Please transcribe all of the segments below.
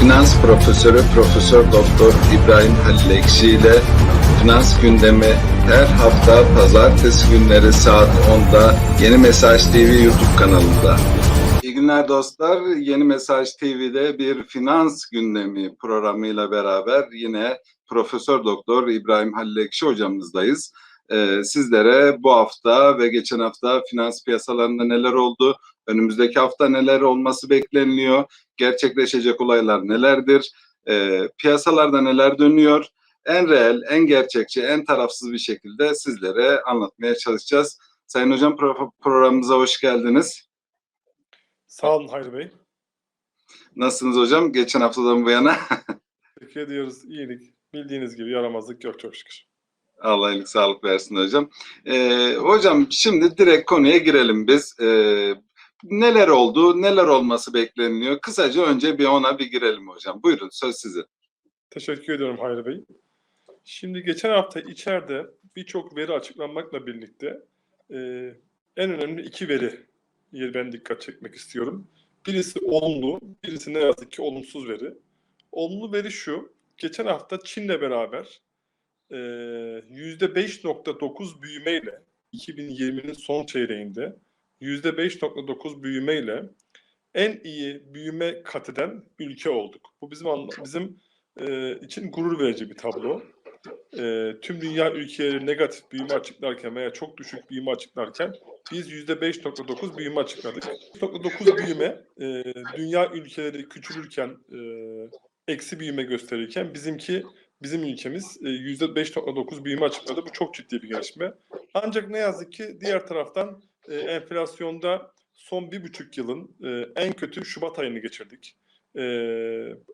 Finans Profesörü Profesör Doktor İbrahim Halil Ekşi ile Finans Gündemi her hafta pazartesi günleri saat 10'da Yeni Mesaj TV YouTube kanalında. İyi günler dostlar. Yeni Mesaj TV'de bir finans gündemi programıyla beraber yine Profesör Doktor İbrahim Halil Ekşi hocamızdayız. Ee, sizlere bu hafta ve geçen hafta finans piyasalarında neler oldu, önümüzdeki hafta neler olması bekleniliyor, gerçekleşecek olaylar nelerdir, e, piyasalarda neler dönüyor, en reel, en gerçekçi, en tarafsız bir şekilde sizlere anlatmaya çalışacağız. Sayın Hocam pro- programımıza hoş geldiniz. Sağ olun Hayri Bey. Nasılsınız hocam? Geçen haftadan bu yana Teşekkür ediyoruz. İyilik. Bildiğiniz gibi yaramazlık yok çok şükür. Allah iyilik sağlık versin hocam. Ee, hocam şimdi direkt konuya girelim biz. Ee, neler oldu, neler olması bekleniliyor? Kısaca önce bir ona bir girelim hocam. Buyurun söz sizin. Teşekkür ediyorum Hayri Bey. Şimdi geçen hafta içeride birçok veri açıklanmakla birlikte e, en önemli iki veri ben dikkat çekmek istiyorum. Birisi olumlu, birisi ne yazık ki olumsuz veri. Olumlu veri şu, geçen hafta Çin'le beraber e, %5.9 büyümeyle 2020'nin son çeyreğinde %5.9 büyümeyle en iyi büyüme kat eden ülke olduk. Bu bizim bizim e, için gurur verici bir tablo. E, tüm dünya ülkeleri negatif büyüme açıklarken veya çok düşük büyüme açıklarken biz %5.9 büyüme açıkladık. 5.9 büyüme e, dünya ülkeleri küçülürken e, eksi büyüme gösterirken bizimki bizim ülkemiz e, %5.9 büyüme açıkladı. Bu çok ciddi bir gelişme. Ancak ne yazık ki diğer taraftan e, enflasyonda son bir buçuk yılın e, en kötü Şubat ayını geçirdik. E,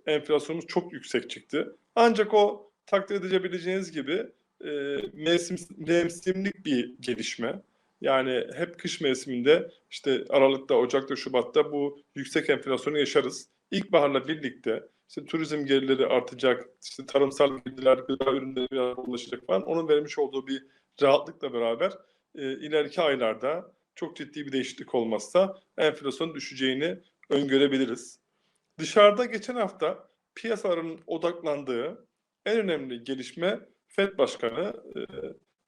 enflasyonumuz çok yüksek çıktı. Ancak o takdir edebileceğiniz gibi e, mevsim, mevsimlik bir gelişme. Yani hep kış mevsiminde işte Aralık'ta, Ocak'ta, Şubat'ta bu yüksek enflasyonu yaşarız. İlkbaharla birlikte işte turizm gelirleri artacak, işte tarımsal gelirler, gıda ürünleri biraz ulaşacak falan. Onun vermiş olduğu bir rahatlıkla beraber e, ileriki aylarda çok ciddi bir değişiklik olmazsa enflasyon düşeceğini öngörebiliriz. Dışarıda geçen hafta piyasaların odaklandığı en önemli gelişme Fed Başkanı e,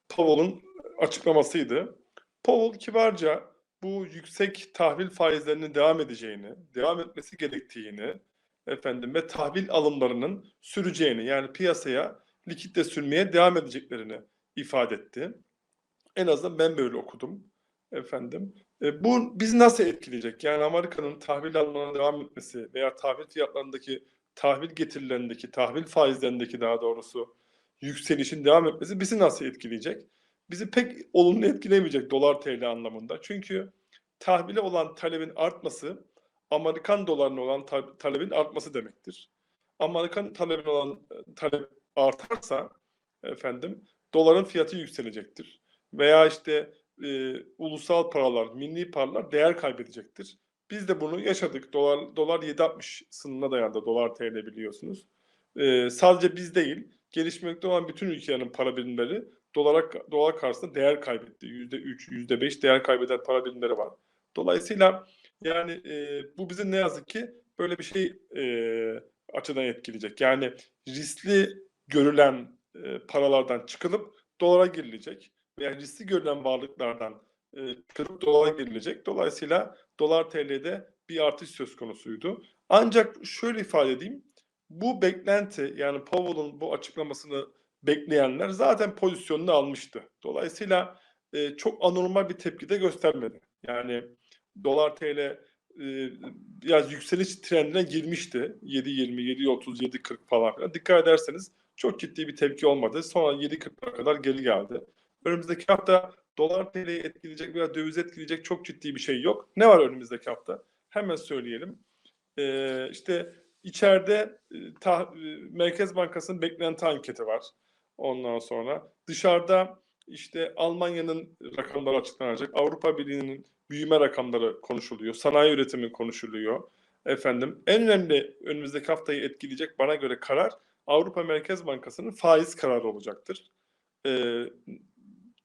Powell'ın açıklamasıydı. Powell kibarca bu yüksek tahvil faizlerinin devam edeceğini, devam etmesi gerektiğini efendim ve tahvil alımlarının süreceğini yani piyasaya likitte sürmeye devam edeceklerini ifade etti. En azından ben böyle okudum efendim. E, bu bizi nasıl etkileyecek? Yani Amerika'nın tahvil alımlarına devam etmesi veya tahvil fiyatlarındaki tahvil getirilerindeki, tahvil faizlerindeki daha doğrusu yükselişin devam etmesi bizi nasıl etkileyecek? Bizi pek olumlu etkilemeyecek dolar TL anlamında. Çünkü tahvile olan talebin artması Amerikan dolarına olan ta- talebin artması demektir. Amerikan talebine olan e, talep artarsa efendim doların fiyatı yükselecektir. Veya işte e, ulusal paralar, milli paralar değer kaybedecektir. Biz de bunu yaşadık. Dolar dolar 7.60 sınırına dayandı. Dolar TL biliyorsunuz. E, sadece biz değil, gelişmekte olan bütün ülkelerin para birimleri dolara dolar karşısında değer kaybetti. %3, %5 değer kaybeden para birimleri var. Dolayısıyla yani e, bu bizi ne yazık ki böyle bir şey e, açıdan etkileyecek. Yani riskli görülen e, paralardan çıkılıp dolara girilecek veya riskli görülen varlıklardan e, çıkılıp dolara girilecek. Dolayısıyla dolar TL'de bir artış söz konusuydu. Ancak şöyle ifade edeyim. Bu beklenti yani Powell'ın bu açıklamasını bekleyenler zaten pozisyonunu almıştı. Dolayısıyla e, çok anormal bir tepki de göstermedi. Yani dolar TL e, biraz yükseliş trendine girmişti. 7.20, 7.30, 7.40 falan. Dikkat ederseniz çok ciddi bir tepki olmadı. Sonra 7.40'a kadar geri geldi. Önümüzdeki hafta dolar TL'yi etkileyecek veya döviz etkileyecek çok ciddi bir şey yok. Ne var önümüzdeki hafta? Hemen söyleyelim. Ee, işte içeride e, ta, e, Merkez Bankası'nın beklenti anketi var. Ondan sonra dışarıda işte Almanya'nın rakamları açıklanacak. Avrupa Birliği'nin büyüme rakamları konuşuluyor. Sanayi üretimi konuşuluyor. Efendim en önemli önümüzdeki haftayı etkileyecek bana göre karar Avrupa Merkez Bankası'nın faiz kararı olacaktır. Ee,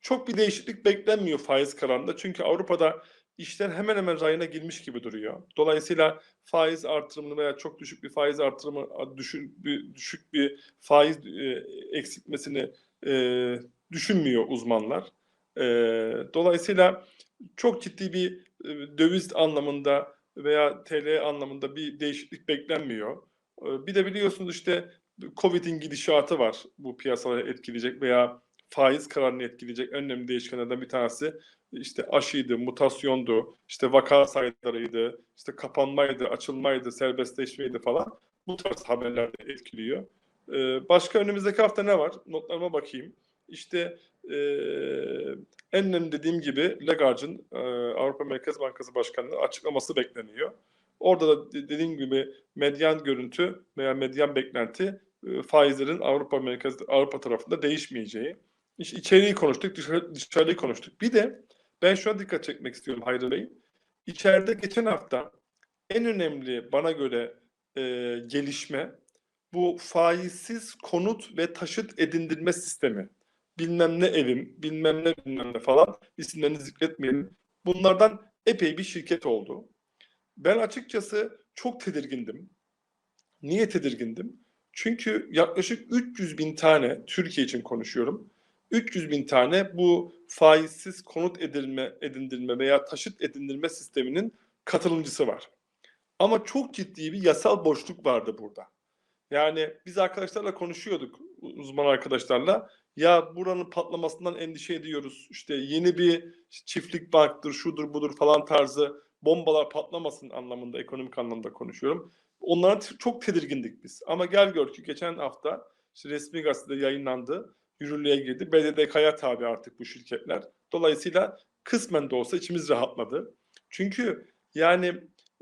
çok bir değişiklik beklenmiyor faiz kararında. Çünkü Avrupa'da işler hemen hemen rayına girmiş gibi duruyor. Dolayısıyla faiz artırımını veya çok düşük bir faiz artırımı, düşük bir, düşük bir faiz e, eksiltmesini e, düşünmüyor uzmanlar. E, dolayısıyla çok ciddi bir e, döviz anlamında veya TL anlamında bir değişiklik beklenmiyor. E, bir de biliyorsunuz işte Covid'in gidişatı var bu piyasaları etkileyecek veya faiz kararını etkileyecek önemli değişkenlerden bir tanesi işte aşıydı, mutasyondu, işte vaka sayılarıydı, işte kapanmaydı, açılmaydı, serbestleşmeydi falan. Bu tarz haberler de etkiliyor. Ee, başka önümüzdeki hafta ne var? Notlarıma bakayım. İşte e, en önemli dediğim gibi Lagarde'ın e, Avrupa Merkez Bankası Başkanı'nın açıklaması bekleniyor. Orada da dediğim gibi medyan görüntü veya medyan beklenti e, faizlerin Avrupa Merkez Avrupa tarafında değişmeyeceği. İşte içeriği konuştuk, dışarı, dışarıyı konuştuk. Bir de ben şuna dikkat çekmek istiyorum Hayri Bey. İçeride geçen hafta en önemli bana göre e, gelişme bu faizsiz konut ve taşıt edindirme sistemi. Bilmem ne evim, bilmem ne bilmem ne falan isimlerini zikretmeyelim. Bunlardan epey bir şirket oldu. Ben açıkçası çok tedirgindim. Niye tedirgindim? Çünkü yaklaşık 300 bin tane, Türkiye için konuşuyorum, 300 bin tane bu faizsiz konut edinme, edindirme veya taşıt edindirme sisteminin katılımcısı var. Ama çok ciddi bir yasal boşluk vardı burada. Yani biz arkadaşlarla konuşuyorduk, uzman arkadaşlarla. Ya buranın patlamasından endişe ediyoruz. İşte yeni bir çiftlik banktır, şudur budur falan tarzı bombalar patlamasın anlamında, ekonomik anlamda konuşuyorum. Onlara çok tedirgindik biz. Ama gel gör ki geçen hafta işte resmi gazetede yayınlandı yürürlüğe girdi. BDDK'ya tabi artık bu şirketler. Dolayısıyla kısmen de olsa içimiz rahatladı. Çünkü yani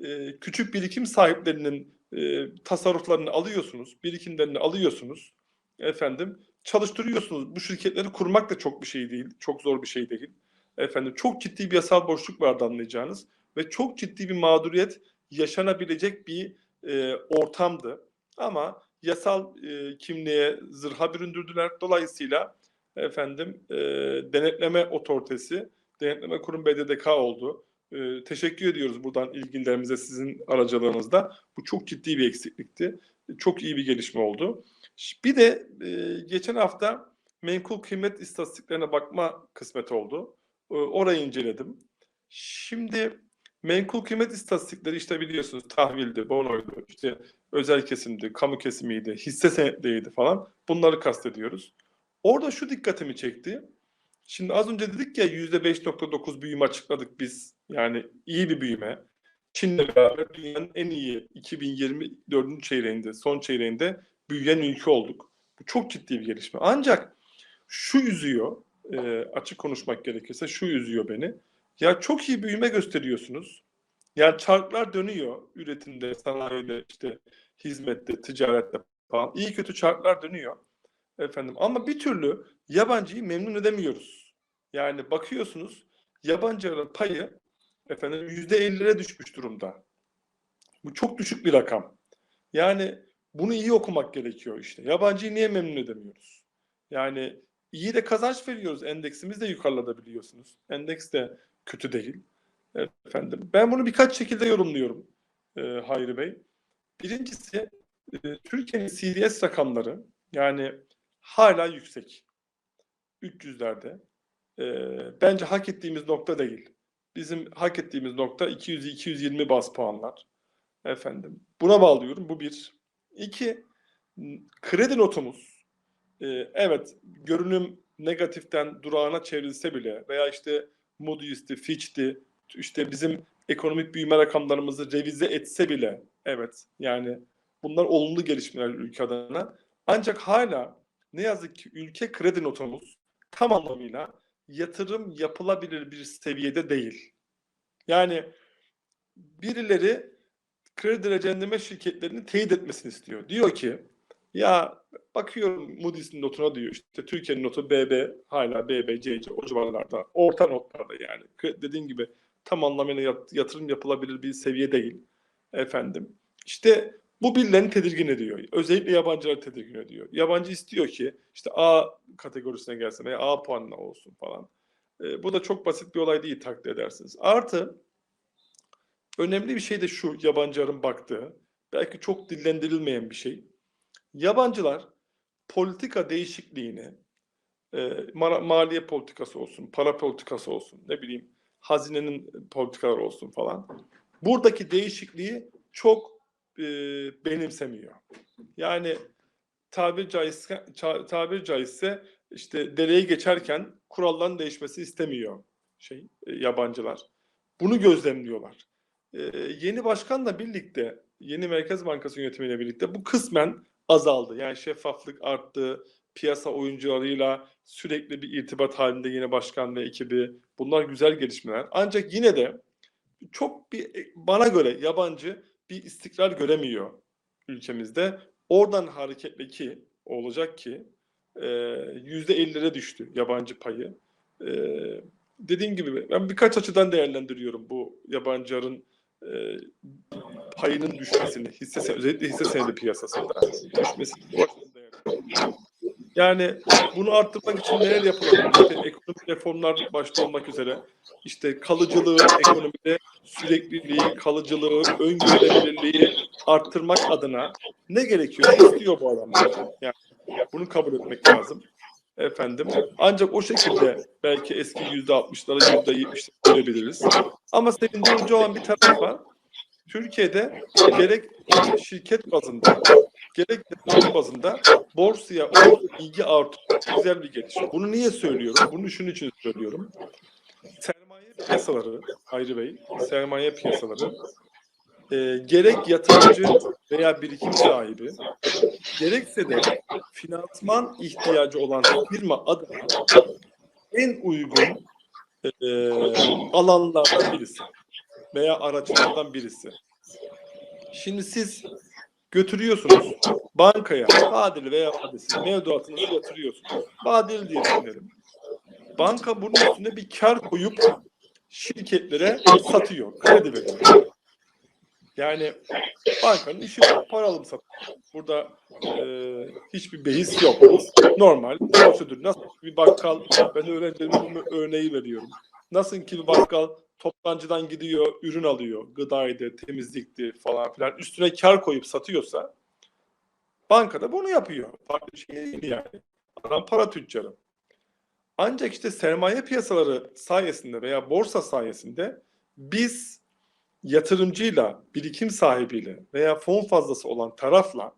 e, küçük birikim sahiplerinin e, tasarruflarını alıyorsunuz, birikimlerini alıyorsunuz. Efendim çalıştırıyorsunuz. Bu şirketleri kurmak da çok bir şey değil, çok zor bir şey değil. Efendim çok ciddi bir yasal boşluk vardı anlayacağınız ve çok ciddi bir mağduriyet yaşanabilecek bir e, ortamdı. Ama yasal e, kimliğe zırha büründürdüler. Dolayısıyla efendim e, denetleme otoritesi, denetleme kurum BDDK oldu. E, teşekkür ediyoruz buradan ilgililerimize sizin aracılığınızda. Bu çok ciddi bir eksiklikti. Çok iyi bir gelişme oldu. Bir de e, geçen hafta menkul kıymet istatistiklerine bakma kısmet oldu. E, orayı inceledim. Şimdi menkul kıymet istatistikleri işte biliyorsunuz tahvildi, bonoydu, işte özel kesimdi, kamu kesimiydi, hisse senetleriydi falan. Bunları kastediyoruz. Orada şu dikkatimi çekti. Şimdi az önce dedik ya %5.9 büyüme açıkladık biz. Yani iyi bir büyüme. Çin'le beraber dünyanın en iyi 2024 çeyreğinde, son çeyreğinde büyüyen ülke olduk. Bu çok ciddi bir gelişme. Ancak şu üzüyor, e, açık konuşmak gerekirse şu üzüyor beni. Ya çok iyi büyüme gösteriyorsunuz. Yani çarklar dönüyor üretimde, sanayide, işte hizmette, ticarette falan. İyi kötü çarklar dönüyor. Efendim ama bir türlü yabancıyı memnun edemiyoruz. Yani bakıyorsunuz yabancıların payı efendim yüzde ellilere düşmüş durumda. Bu çok düşük bir rakam. Yani bunu iyi okumak gerekiyor işte. Yabancıyı niye memnun edemiyoruz? Yani iyi de kazanç veriyoruz. Endeksimiz de yukarıda biliyorsunuz. Endeks de kötü değil. Efendim ben bunu birkaç şekilde yorumluyorum e, Hayri Bey. Birincisi e, Türkiye'nin CDS rakamları yani hala yüksek. 300'lerde. E, bence hak ettiğimiz nokta değil. Bizim hak ettiğimiz nokta 200-220 bas puanlar. Efendim. Buna bağlıyorum. Bu bir. İki, kredi notumuz. E, evet, görünüm negatiften durağına çevrilse bile veya işte Moody's'ti, Fitch'ti, işte bizim ekonomik büyüme rakamlarımızı revize etse bile evet yani bunlar olumlu gelişmeler ülke adına. Ancak hala ne yazık ki ülke kredi notumuz tam anlamıyla yatırım yapılabilir bir seviyede değil. Yani birileri kredi derecelendirme şirketlerini teyit etmesini istiyor. Diyor ki ya bakıyorum Moody's'in notuna diyor işte Türkiye'nin notu BB hala BB, CC o civarlarda. Orta notlarda yani. Dediğim gibi tam anlamıyla yatırım yapılabilir bir seviye değil. Efendim. İşte bu birilerini tedirgin ediyor. Özellikle yabancıları tedirgin ediyor. Yabancı istiyor ki işte A kategorisine gelsin veya A puanına olsun falan. E, bu da çok basit bir olay değil takdir edersiniz. Artı önemli bir şey de şu yabancıların baktığı, belki çok dillendirilmeyen bir şey. Yabancılar politika değişikliğini, e, maliye politikası olsun, para politikası olsun, ne bileyim hazinenin politikaları olsun falan. Buradaki değişikliği çok e, benimsemiyor. Yani tabir caizse, tabir caizse işte dereyi geçerken kuralların değişmesi istemiyor şey e, yabancılar. Bunu gözlemliyorlar. E, yeni başkanla birlikte, yeni Merkez Bankası yönetimiyle birlikte bu kısmen azaldı. Yani şeffaflık arttı, piyasa oyuncularıyla sürekli bir irtibat halinde yeni başkan ve ekibi. Bunlar güzel gelişmeler. Ancak yine de çok bir bana göre yabancı bir istikrar göremiyor ülkemizde. Oradan hareketle ki olacak ki e, yüzde 50'lere düştü yabancı payı. E, dediğim gibi ben birkaç açıdan değerlendiriyorum bu yabancıların e, payının düşmesini, hisse özellikle hisse senedi piyasasında düşmesini. Yani bunu arttırmak için neler yapılabilir? İşte ekonomik reformlar başta olmak üzere işte kalıcılığı, ekonomide sürekliliği, kalıcılığı, öngörülebilirliği arttırmak adına ne gerekiyor? İstiyor bu adamlar. Yani bunu kabul etmek lazım. Efendim. Ancak o şekilde belki eski yüzde altmışlara yüzde yetmişlere görebiliriz. Ama sevindirici olan bir taraf var. Türkiye'de gerek şirket bazında gerek de fon bazında borsaya ilgi artıyor. Güzel bir gelişme. Bunu niye söylüyorum? Bunu şunun için söylüyorum. Sermaye piyasaları, Hayri Bey, sermaye piyasaları e, gerek yatırımcı veya birikim sahibi, gerekse de finansman ihtiyacı olan firma adına en uygun e, alanlardan birisi veya araçlardan birisi. Şimdi siz götürüyorsunuz bankaya vadeli veya vadesiz mevduatınızı yatırıyorsunuz. Vadeli diye düşünelim. Banka bunun üstüne bir kar koyup şirketlere satıyor, kredi veriyor. Yani bankanın işi para alım satım. Burada e, hiçbir behis yok. Normal prosedür. Nasıl bir bakkal, ben öğrencilerime örneği veriyorum. Nasıl ki bir bakkal toptancıdan gidiyor, ürün alıyor. Gıdaydı, temizlikti falan filan. Üstüne kar koyup satıyorsa bankada bunu yapıyor. Farklı şey değil yani. Adam para tüccarı. Ancak işte sermaye piyasaları sayesinde veya borsa sayesinde biz yatırımcıyla, birikim sahibiyle veya fon fazlası olan tarafla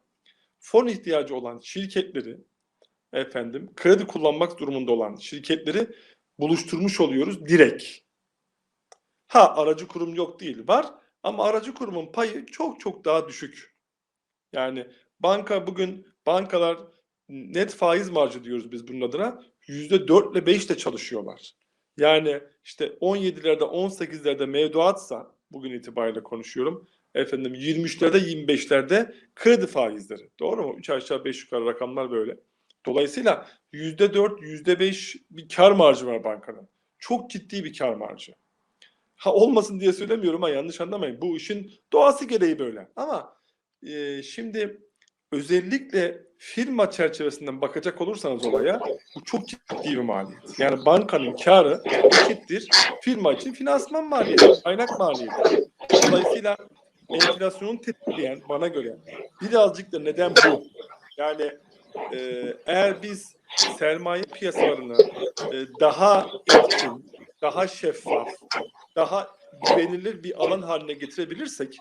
fon ihtiyacı olan şirketleri efendim kredi kullanmak durumunda olan şirketleri buluşturmuş oluyoruz direkt. Ha aracı kurum yok değil var ama aracı kurumun payı çok çok daha düşük. Yani banka bugün bankalar net faiz marjı diyoruz biz bunun adına yüzde 4 ile 5 ile çalışıyorlar. Yani işte 17'lerde 18'lerde mevduatsa bugün itibariyle konuşuyorum. Efendim 23'lerde 25'lerde kredi faizleri. Doğru mu? 3 aşağı 5 yukarı rakamlar böyle. Dolayısıyla %4, %5 bir kar marjı var bankanın. Çok ciddi bir kar marjı. Ha olmasın diye söylemiyorum ama yanlış anlamayın. Bu işin doğası gereği böyle. Ama e, şimdi özellikle firma çerçevesinden bakacak olursanız olaya bu çok ciddi bir maliyet. Yani bankanın karı eşittir firma için finansman maliyeti, kaynak maliyeti. Dolayısıyla enflasyonu tetikleyen bana göre birazcık da neden bu? Yani e, eğer biz sermaye piyasalarını e, daha etkin, daha şeffaf, daha güvenilir bir alan haline getirebilirsek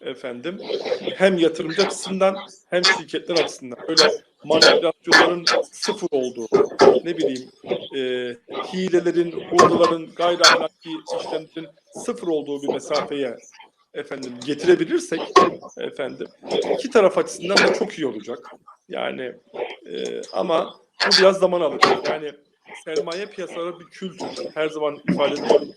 efendim hem yatırımcı açısından hem şirketler açısından öyle manipülasyonların sıfır olduğu ne bileyim e, hilelerin, hurdaların, gayri ahlaki işlemlerin sıfır olduğu bir mesafeye efendim getirebilirsek efendim iki taraf açısından da çok iyi olacak. Yani e, ama bu biraz zaman alır. Yani sermaye piyasaları bir kültür. Her zaman ifade ediyorum.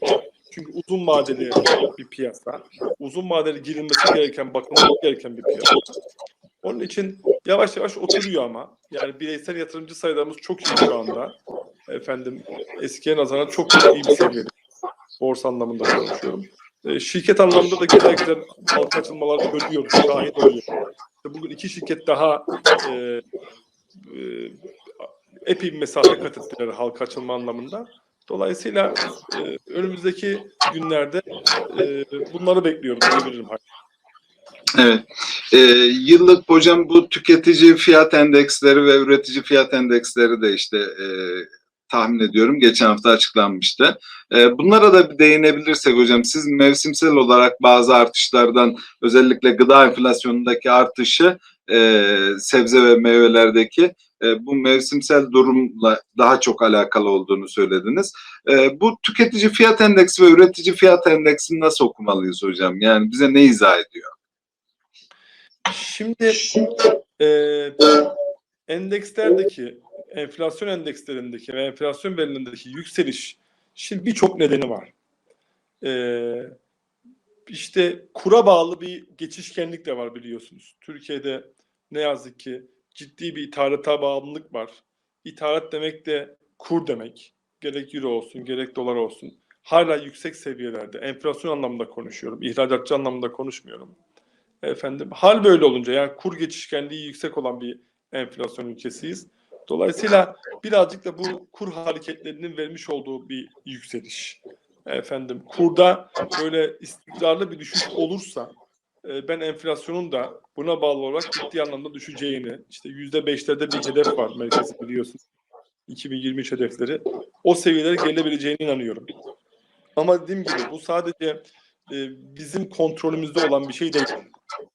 Çünkü uzun vadeli bir piyasa. Uzun vadeli girilmesi gereken, bakılması gereken bir piyasa. Onun için yavaş yavaş oturuyor ama. Yani bireysel yatırımcı sayılarımız çok iyi şu anda. Efendim eskiye nazaran çok iyi bir seviyede. Borsa anlamında konuşuyorum. E, şirket anlamında da güzel güzel halka açılmalar görüyoruz. Şahit oluyor. İşte bugün iki şirket daha e, e, epey bir mesafe kat ettiler halka açılma anlamında. Dolayısıyla e, önümüzdeki günlerde e, bunları bekliyorum diyebilirim. Evet. Ee, yıllık hocam bu tüketici fiyat endeksleri ve üretici fiyat endeksleri de işte e, tahmin ediyorum geçen hafta açıklanmıştı. E, bunlara da bir değinebilirsek hocam siz mevsimsel olarak bazı artışlardan özellikle gıda enflasyonundaki artışı e, sebze ve meyvelerdeki e, bu mevsimsel durumla daha çok alakalı olduğunu söylediniz. E, bu tüketici fiyat endeksi ve üretici fiyat endeksini nasıl okumalıyız hocam? Yani bize ne izah ediyor? Şimdi e, endekslerdeki, enflasyon endekslerindeki ve enflasyon verilerindeki yükseliş şimdi birçok nedeni var. E, işte kura bağlı bir geçişkenlik de var biliyorsunuz. Türkiye'de ne yazık ki ciddi bir ithalata bağımlılık var. İthalat demek de kur demek. Gerek euro olsun, gerek dolar olsun. Hala yüksek seviyelerde. Enflasyon anlamında konuşuyorum. İhracatçı anlamında konuşmuyorum. Efendim hal böyle olunca yani kur geçişkenliği yüksek olan bir enflasyon ülkesiyiz. Dolayısıyla birazcık da bu kur hareketlerinin vermiş olduğu bir yükseliş. Efendim kurda böyle istikrarlı bir düşüş olursa ben enflasyonun da buna bağlı olarak ciddi anlamda düşeceğini işte yüzde beşlerde bir hedef var merkezi biliyorsunuz. 2023 hedefleri. O seviyelere gelebileceğine inanıyorum. Ama dediğim gibi bu sadece e, bizim kontrolümüzde olan bir şey değil.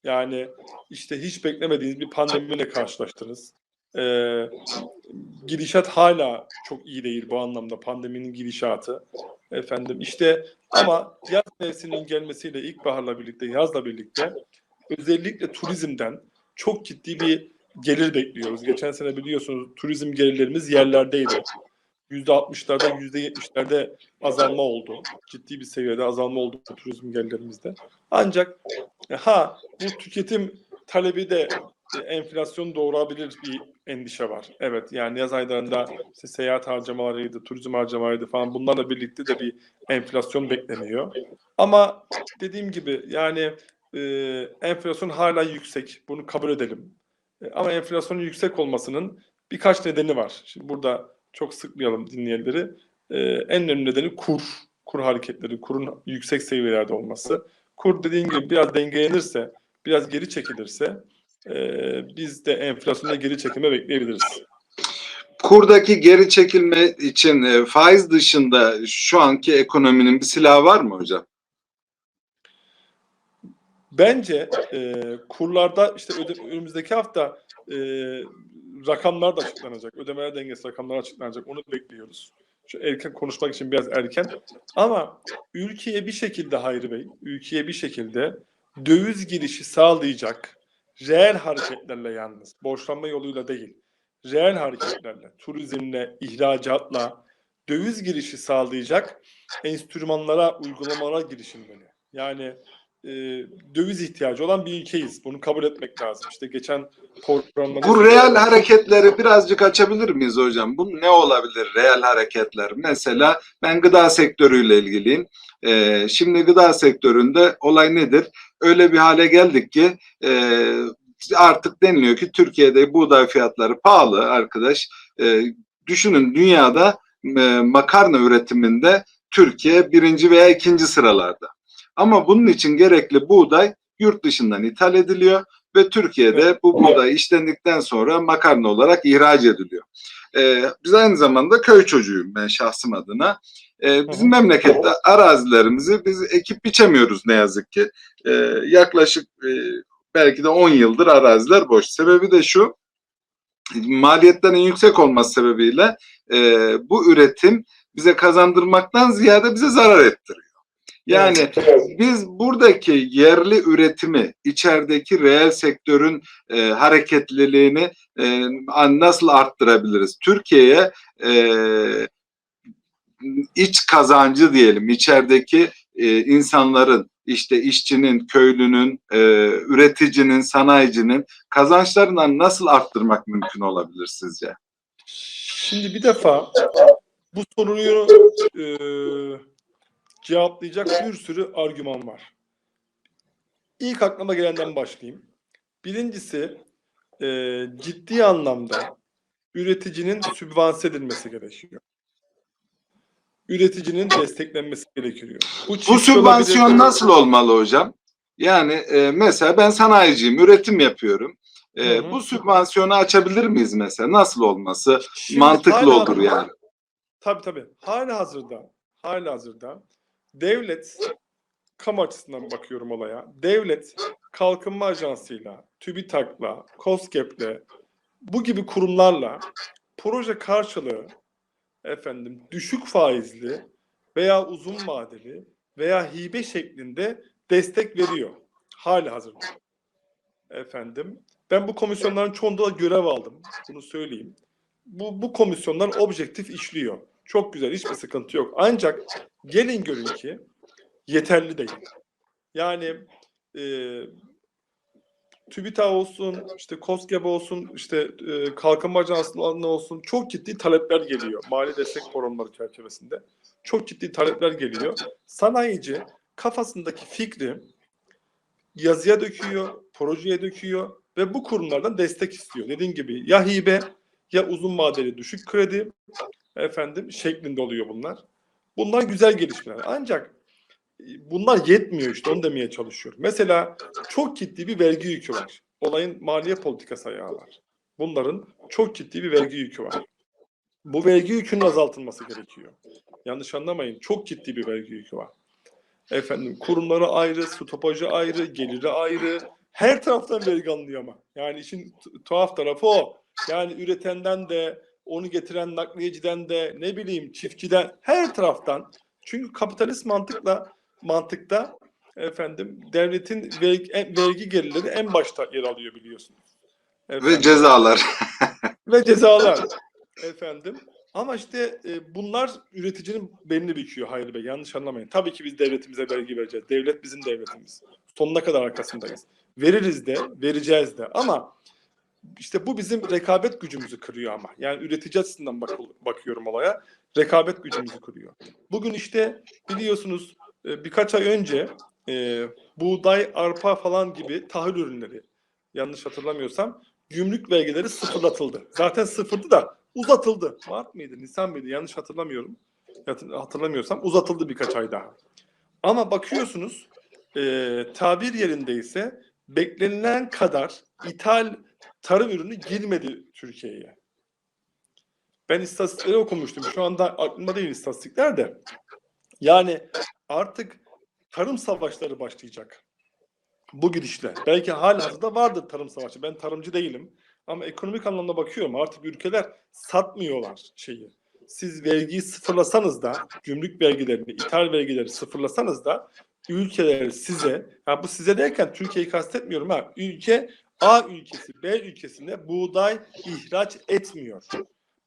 Yani işte hiç beklemediğiniz bir pandemiyle karşılaştınız. Ee, gidişat hala çok iyi değil bu anlamda pandeminin gidişatı. Efendim işte ama yaz mevsiminin gelmesiyle ilkbaharla birlikte yazla birlikte özellikle turizmden çok ciddi bir gelir bekliyoruz. Geçen sene biliyorsunuz turizm gelirlerimiz yerlerdeydi. %60'larda %70'lerde azalma oldu. Ciddi bir seviyede azalma oldu turizm gelirlerimizde. Ancak e, ha bu tüketim talebi de enflasyon doğurabilir bir endişe var. Evet yani yaz aylarında işte seyahat harcamalarıydı, turizm harcamalarıydı falan bunlarla birlikte de bir enflasyon bekleniyor. Ama dediğim gibi yani e, enflasyon hala yüksek. Bunu kabul edelim. E, ama enflasyonun yüksek olmasının birkaç nedeni var. Şimdi burada çok sıkmayalım dinleyenleri. E, en önemli nedeni kur. Kur hareketleri, kurun yüksek seviyelerde olması. Kur dediğim gibi biraz dengelenirse, biraz geri çekilirse biz de enflasyonda geri çekilme bekleyebiliriz. Kurdaki geri çekilme için e, faiz dışında şu anki ekonominin bir silahı var mı hocam? Bence e, kurlarda işte öde, önümüzdeki hafta e, rakamlar da açıklanacak. Ödemeler dengesi rakamlar açıklanacak. Onu bekliyoruz. Şu erken konuşmak için biraz erken. Ama ülkeye bir şekilde Hayri Bey, ülkeye bir şekilde döviz girişi sağlayacak reel hareketlerle yalnız, borçlanma yoluyla değil, reel hareketlerle, turizmle, ihracatla döviz girişi sağlayacak enstrümanlara, uygulamalara girişilmeli. Yani e, döviz ihtiyacı olan bir ülkeyiz. Bunu kabul etmek lazım. İşte geçen programda... Bu reel hareketleri birazcık açabilir miyiz hocam? Bu ne olabilir reel hareketler? Mesela ben gıda sektörüyle ilgiliyim. Ee, şimdi gıda sektöründe olay nedir? Öyle bir hale geldik ki e, artık deniliyor ki Türkiye'de buğday fiyatları pahalı arkadaş. E, düşünün dünyada e, makarna üretiminde Türkiye birinci veya ikinci sıralarda. Ama bunun için gerekli buğday yurt dışından ithal ediliyor ve Türkiye'de bu buğday işlendikten sonra makarna olarak ihraç ediliyor. Ee, biz aynı zamanda köy çocuğuyum ben şahsım adına. Ee, bizim memlekette arazilerimizi biz ekip biçemiyoruz ne yazık ki. Ee, yaklaşık e, belki de 10 yıldır araziler boş. Sebebi de şu, maliyetlerin yüksek olması sebebiyle e, bu üretim bize kazandırmaktan ziyade bize zarar ettiriyor. Yani biz buradaki yerli üretimi, içerideki reel sektörün e, hareketliliğini e, nasıl arttırabiliriz? Türkiye'ye e, iç kazancı diyelim, içerideki e, insanların, işte işçinin, köylünün, e, üreticinin, sanayicinin kazançlarından nasıl arttırmak mümkün olabilir sizce? Şimdi bir defa bu soruyu e, cevaplayacak bir sürü argüman var. İlk aklıma gelenden başlayayım. Birincisi e, ciddi anlamda üreticinin sübvanse edilmesi gerekiyor. Üreticinin desteklenmesi gerekiyor. Bu çiftçi sübvansiyon olabilir. nasıl olmalı hocam? Yani e, mesela ben sanayiciyim, üretim yapıyorum. E, Hı hı. bu sübvansiyonu açabilir miyiz mesela? Nasıl olması Şimdi mantıklı olur yani? Tabii tabii. Hala hazırda, hala hazırda devlet kamu açısından bakıyorum olaya. Devlet Kalkınma Ajansı'yla, TÜBİTAK'la, KOSGEB'le bu gibi kurumlarla proje karşılığı efendim düşük faizli veya uzun vadeli veya hibe şeklinde destek veriyor. Hala hazırda. Efendim ben bu komisyonların çoğunda da görev aldım. Bunu söyleyeyim. Bu, bu komisyonlar objektif işliyor. Çok güzel, hiçbir sıkıntı yok. Ancak gelin görün ki yeterli değil. Yani e, TÜBİTAK olsun, işte KOSGEB olsun, işte e, Kalkınma Ajansı'nın olsun çok ciddi talepler geliyor. Mali destek forumları çerçevesinde. Çok ciddi talepler geliyor. Sanayici kafasındaki fikri yazıya döküyor, projeye döküyor ve bu kurumlardan destek istiyor. Dediğim gibi ya hibe ya uzun vadeli düşük kredi efendim şeklinde oluyor bunlar. Bunlar güzel gelişmeler. Ancak bunlar yetmiyor işte onu demeye çalışıyorum. Mesela çok ciddi bir vergi yükü var. Olayın maliye politikası ayağı var. Bunların çok ciddi bir vergi yükü var. Bu vergi yükünün azaltılması gerekiyor. Yanlış anlamayın. Çok ciddi bir vergi yükü var. Efendim kurumları ayrı, stopajı ayrı, geliri ayrı. Her taraftan vergi alınıyor ama. Yani işin tuhaf tarafı o. Yani üretenden de, onu getiren nakliyeciden de, ne bileyim çiftçiden, her taraftan. Çünkü kapitalist mantıkla mantıkta efendim devletin vergi, vergi gelirleri en başta yer alıyor biliyorsunuz. Ve cezalar. ve cezalar efendim. Ama işte e, bunlar üreticinin belini büküyor Hayri Bey. Yanlış anlamayın. Tabii ki biz devletimize vergi vereceğiz. Devlet bizim devletimiz. Sonuna kadar arkasındayız. Veririz de, vereceğiz de. Ama işte bu bizim rekabet gücümüzü kırıyor ama. Yani üretici açısından bak- bakıyorum olaya. Rekabet gücümüzü kırıyor. Bugün işte biliyorsunuz birkaç ay önce e, buğday, arpa falan gibi tahıl ürünleri yanlış hatırlamıyorsam gümrük vergileri sıfırlatıldı. Zaten sıfırdı da uzatıldı. Mart mıydı, Nisan mıydı? Yanlış hatırlamıyorum. Hatır- Hatırlamıyorsam uzatıldı birkaç ay daha. Ama bakıyorsunuz e, tabir yerindeyse beklenilen kadar ithal tarım ürünü girmedi Türkiye'ye. Ben istatistikleri okumuştum. Şu anda aklımda değil istatistikler de. Yani artık tarım savaşları başlayacak. Bu gidişle. Belki hala vardır tarım savaşı. Ben tarımcı değilim. Ama ekonomik anlamda bakıyorum artık ülkeler satmıyorlar şeyi. Siz vergiyi sıfırlasanız da gümrük vergilerini, ithal vergileri sıfırlasanız da ülkeler size, ha bu size derken Türkiye'yi kastetmiyorum ha. Ülke A ülkesi B ülkesinde buğday ihraç etmiyor.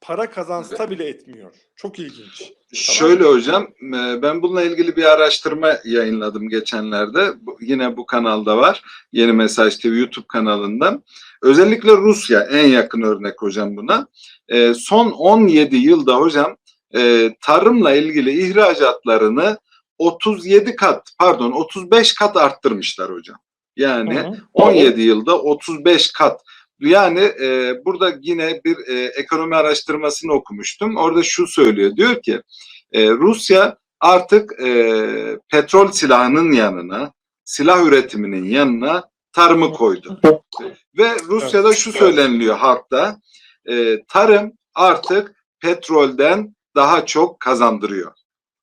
Para kazansa bile etmiyor. Çok ilginç. Şöyle hocam, e, ben bununla ilgili bir araştırma yayınladım geçenlerde. Yine bu kanalda var. Yeni Mesaj TV YouTube kanalından. Özellikle Rusya en yakın örnek hocam buna. E, Son 17 yılda hocam e, tarımla ilgili ihracatlarını 37 kat, pardon 35 kat arttırmışlar hocam. Yani Hı hı. 17 yılda 35 kat. Yani e, burada yine bir e, ekonomi araştırmasını okumuştum. Orada şu söylüyor. Diyor ki e, Rusya artık e, petrol silahının yanına, silah üretiminin yanına tarımı koydu. Ve Rusya'da şu söyleniliyor halkta. e, tarım artık petrolden daha çok kazandırıyor.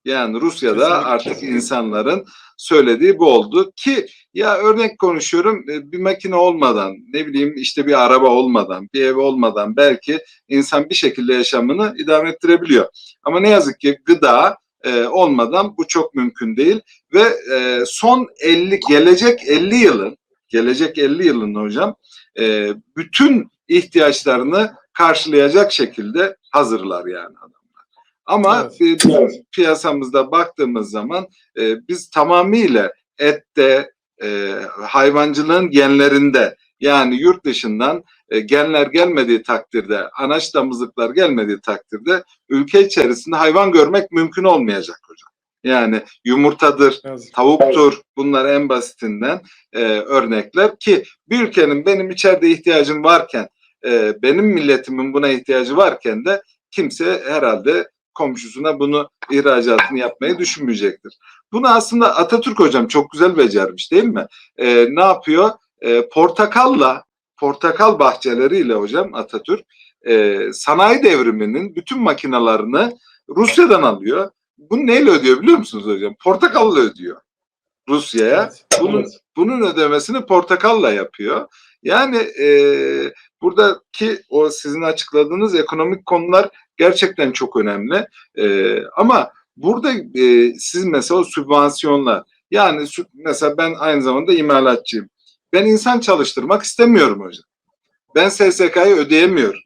Yani Rusya'da Kesinlikle. artık insanların söylediği bu oldu ki ya örnek konuşuyorum e, bir makine olmadan ne bileyim işte bir araba olmadan bir ev olmadan belki insan bir şekilde yaşamını idame ettirebiliyor. Ama ne yazık ki gıda e, olmadan bu çok mümkün değil ve e, son 50 gelecek 50 yılın gelecek 50 yılın hocam e, bütün ihtiyaçlarını karşılayacak şekilde hazırlar yani adamlar. Ama Evet. bizim piyasamızda baktığımız zaman e, biz tamamıyla ette, e, hayvancılığın genlerinde yani yurt dışından e, genler gelmediği takdirde, anaç damızlıklar gelmediği takdirde ülke içerisinde hayvan görmek mümkün olmayacak hocam. Yani yumurtadır, Yazık. tavuktur bunlar en basitinden e, örnekler ki bir ülkenin benim içeride ihtiyacım varken e, benim milletimin buna ihtiyacı varken de kimse herhalde komşusuna bunu ihracatını yapmayı düşünmeyecektir. Bunu aslında Atatürk hocam çok güzel becermiş değil mi? Ee, ne yapıyor? Ee, portakalla, portakal bahçeleriyle hocam Atatürk e, sanayi devriminin bütün makinalarını Rusya'dan alıyor. Bunu neyle ödüyor biliyor musunuz hocam? Portakalla ödüyor Rusya'ya. Evet. Bunun Evet. bunun ödemesini portakalla yapıyor. Yani e, buradaki o sizin açıkladığınız ekonomik konular gerçekten çok önemli. E, ama burada e, siz mesela sübvansiyonlar yani mesela ben aynı zamanda imalatçıyım. Ben insan çalıştırmak istemiyorum hocam. Ben SSK'yı ödeyemiyorum.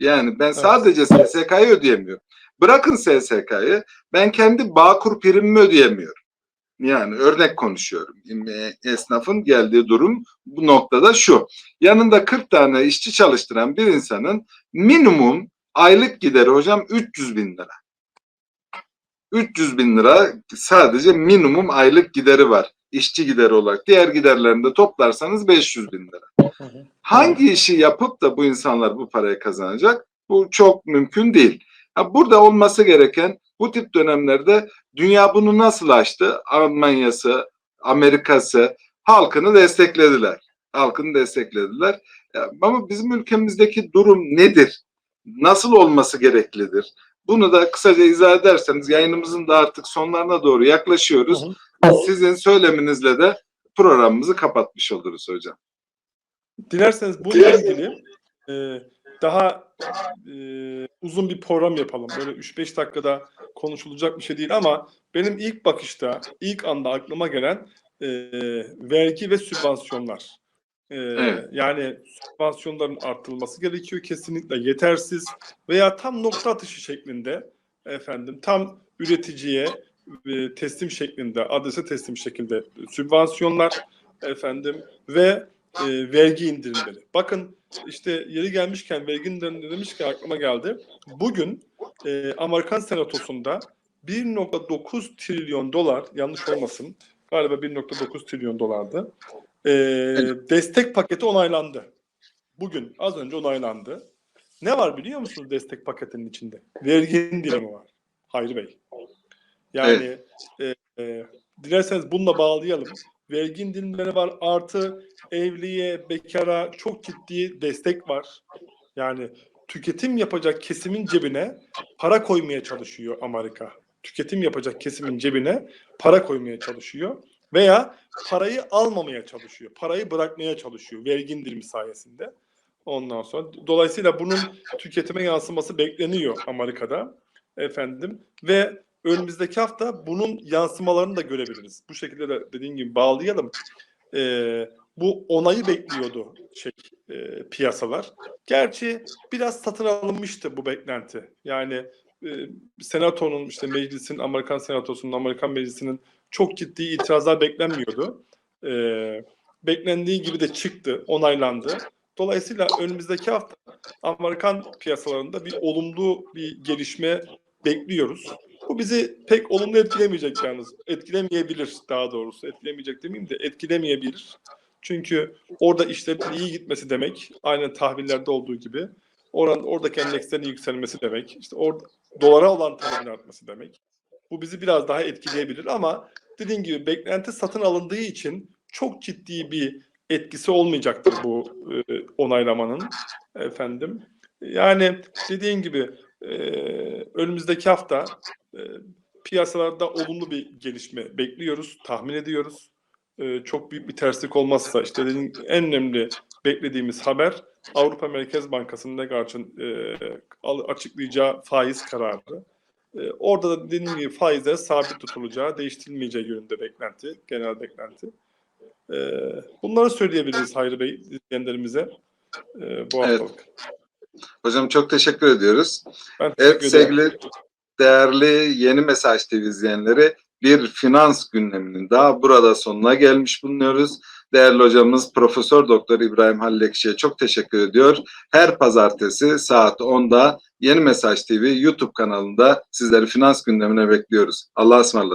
Yani ben sadece SSK'yı ödeyemiyorum. Bırakın SSK'yı ben kendi Bağkur primimi ödeyemiyorum. Yani örnek konuşuyorum. E, Esnafın geldiği durum bu noktada şu. Yanında 40 tane işçi çalıştıran bir insanın minimum aylık gideri hocam 300 bin lira. 300 bin lira sadece minimum aylık gideri var. İşçi gideri olarak. Diğer giderlerini de toplarsanız 500 bin lira. Hangi işi yapıp da bu insanlar bu parayı kazanacak? Bu çok mümkün değil. Burada olması gereken bu tip dönemlerde dünya bunu nasıl açtı? Almanya'sı, Amerika'sı halkını desteklediler. Halkını desteklediler. Ama bizim ülkemizdeki durum nedir? Nasıl olması gereklidir? Bunu da kısaca izah ederseniz yayınımızın da artık sonlarına doğru yaklaşıyoruz. Hı hı. Sizin söyleminizle de programımızı kapatmış oluruz hocam. Dilerseniz bununla ilgili e, daha e, uzun bir program yapalım. Böyle 3-5 dakikada konuşulacak bir şey değil ama benim ilk bakışta, ilk anda aklıma gelen e, vergi ve sübvansiyonlar. E, Evet. Yani sübvansiyonların artırılması gerekiyor kesinlikle yetersiz veya tam nokta atışı şeklinde efendim tam üreticiye e, teslim şeklinde adrese teslim şekilde sübvansiyonlar efendim ve e, vergi indirimleri. Bakın işte yeri gelmişken vergi indirimleri demişken aklıma geldi. Bugün e, Amerikan Senatosu'nda 1.9 trilyon dolar yanlış olmasın galiba 1.9 trilyon dolardı. E, destek paketi onaylandı. Bugün az önce onaylandı. Ne var biliyor musunuz destek paketinin içinde? Vergi indirimi var. Hayri Bey. Yani e, e, dilerseniz bununla bağlayalım. Vergi indirimleri var artı evliye, bekara çok ciddi destek var. Yani tüketim yapacak kesimin cebine para koymaya çalışıyor Amerika. Tüketim yapacak kesimin cebine para koymaya çalışıyor veya parayı almamaya çalışıyor. Parayı bırakmaya çalışıyor vergi indirimi sayesinde. Ondan sonra dolayısıyla bunun tüketime yansıması bekleniyor Amerika'da efendim ve önümüzdeki hafta bunun yansımalarını da görebiliriz. Bu şekilde de dediğim gibi bağlayalım. Ee, bu onayı bekliyordu şey e, piyasalar. Gerçi biraz satın alınmıştı bu beklenti. Yani e, senatonun işte meclisin Amerikan senatosunun Amerikan meclisinin çok ciddi itirazlar beklenmiyordu. Ee, beklendiği gibi de çıktı, onaylandı. Dolayısıyla önümüzdeki hafta Amerikan piyasalarında bir olumlu bir gelişme bekliyoruz. Bizi pek olumlu etkilemeyecek yalnız. Etkilemeyebilir daha doğrusu. Etkilemeyecek demeyeyim de etkilemeyebilir. Çünkü orada işlerin iyi gitmesi demek, aynen tahvillerde olduğu gibi. Oran, oradaki endekslerin yükselmesi demek. işte orada dolara olan talebin artması demek. Bu bizi biraz daha etkileyebilir ama dediğim gibi beklenti satın alındığı için çok ciddi bir etkisi olmayacaktır bu e, onaylamanın efendim. Yani dediğim gibi e, önümüzdeki hafta e, piyasalarda olumlu bir gelişme bekliyoruz, tahmin ediyoruz. E, çok büyük bir terslik olmazsa işte dediğim en önemli beklediğimiz haber Avrupa Merkez Bankası'nın Lagarde'ın e, açıklayacağı faiz kararı. E, orada da dediğim gibi faizler sabit tutulacağı, değiştirilmeyeceği yönünde beklenti, genel beklenti. E, bunları söyleyebiliriz Hayri Bey izleyenlerimize e, bu Evet. Hocam çok teşekkür ediyoruz. Ben Evet teşekkür ederim. sevgili değerli Yeni Mesaj TV izleyenleri bir finans gündeminin daha burada sonuna gelmiş bulunuyoruz. Değerli hocamız Profesör Doktor İbrahim Halil Ekşi'ye çok teşekkür ediyor. Her pazartesi saat 10'da Yeni Mesaj TV YouTube kanalında sizleri finans gündemine bekliyoruz. Allah'a ısmarladık.